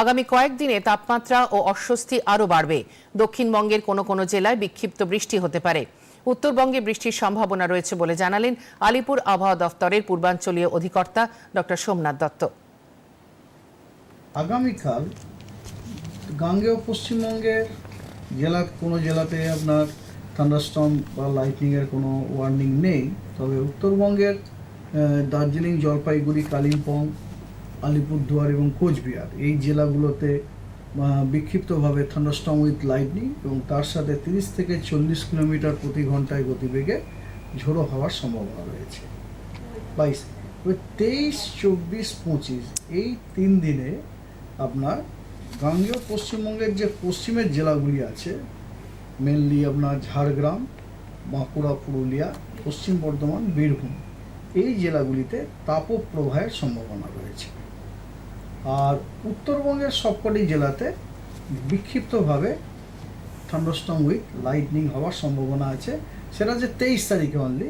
আগামী কয়েকদিনে তাপমাত্রা ও অস্বস্তি আরও বাড়বে। দক্ষিণবঙ্গের কোনো কোনো জেলায় বিক্ষিপ্ত বৃষ্টি হতে পারে। উত্তরবঙ্গে বৃষ্টির সম্ভাবনা রয়েছে বলে জানালেন আলিপুর আবহাওয়া দফতরের পূর্বাঞ্চলীয় অধিকর্তা ডক্টর সোমনাথ দত্ত। আগামীকাল গাঙ্গেয় পশ্চিমবঙ্গের জেলার কোনো জেলাতে আপনার থান্ডারস্টর্ম বা লাইটনিংয়ের কোনো ওয়ার্নিং নেই। তবে উত্তরবঙ্গের দার্জিলিং, জলপাইগুড়ি, কালিম্পং আলিপুরদুয়ার এবং কোচবিহার। এই জেলাগুলোতে বিক্ষিপ্তভাবে থান্ডারস্টর্ম উইথ লাইটনিং এবং তার সাথে তিরিশ থেকে চল্লিশ কিলোমিটার প্রতি ঘন্টায় গতিবেগে ঝোড়ো হওয়ার সম্ভাবনা রয়েছে। বাইশ তেইশ, চব্বিশ, পঁচিশ, এই তিন দিনে আপনার গাঙ্গেয় পশ্চিমবঙ্গের যে পশ্চিমের জেলাগুলি আছে মেনলি আপনার ঝাড়গ্রাম, বাঁকুড়া, পুরুলিয়া, পশ্চিম বর্ধমান, বীরভূম, এই জেলাগুলিতে তাপপ্রবাহের সম্ভাবনা রয়েছে। আর উত্তরবঙ্গের সবকটি জেলাতে বিক্ষিপ্তভাবে থান্ডারস্টর্ম উইথ লাইটনিং হওয়ার সম্ভাবনা আছে। সেটা যে তেইশ তারিখে অনলি